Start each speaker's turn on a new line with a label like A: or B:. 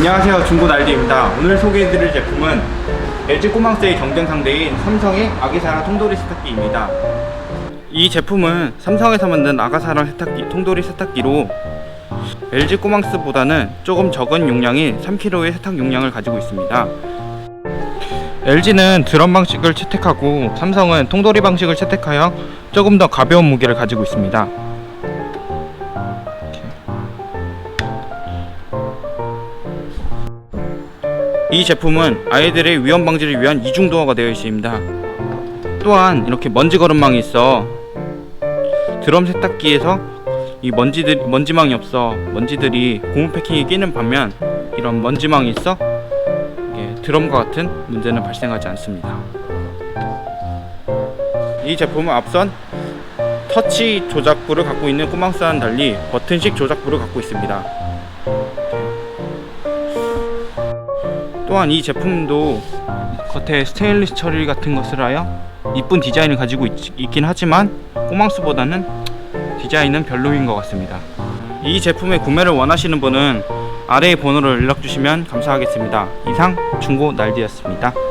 A: 안녕하세요. 중고 날디입니다. 오늘 소개해드릴 제품은 LG 꼬망스의 경쟁 상대인 삼성의 아기사랑 통돌이 세탁기입니다. 이 제품은 삼성에서 만든 아가사랑 세탁기 통돌이 세탁기로 LG 꼬망스보다는 조금 적은 용량인 3kg의 세탁 용량을 가지고 있습니다. LG는 드럼 방식을 채택하고 삼성은 통돌이 방식을 채택하여 조금 더 가벼운 무게를 가지고 있습니다 이 제품은 아이들의 위험 방지를 위한 이중 도어가 되어 있습니다. 또한 이렇게 먼지 거름망이 있어 드럼 세탁기에서 이 먼지들 먼지망이 없어 먼지들이 고무 패킹이 끼는 반면 이런 먼지망이 있어 드럼과 같은 문제는 발생하지 않습니다. 이 제품은 앞선 터치 조작부를 갖고 있는 꼬망스와는 달리 버튼식 조작부를 갖고 있습니다. 또한 이 제품도 겉에 스테인리스 처리 같은 것을 하여 이쁜 디자인을 가지고 있, 긴 하지만 꼬망스보다는 디자인은 별로인 것 같습니다. 이 제품의 구매를 원하시는 분은 아래의 번호로 연락 주시면 감사하겠습니다. 이상 중고 날디였습니다.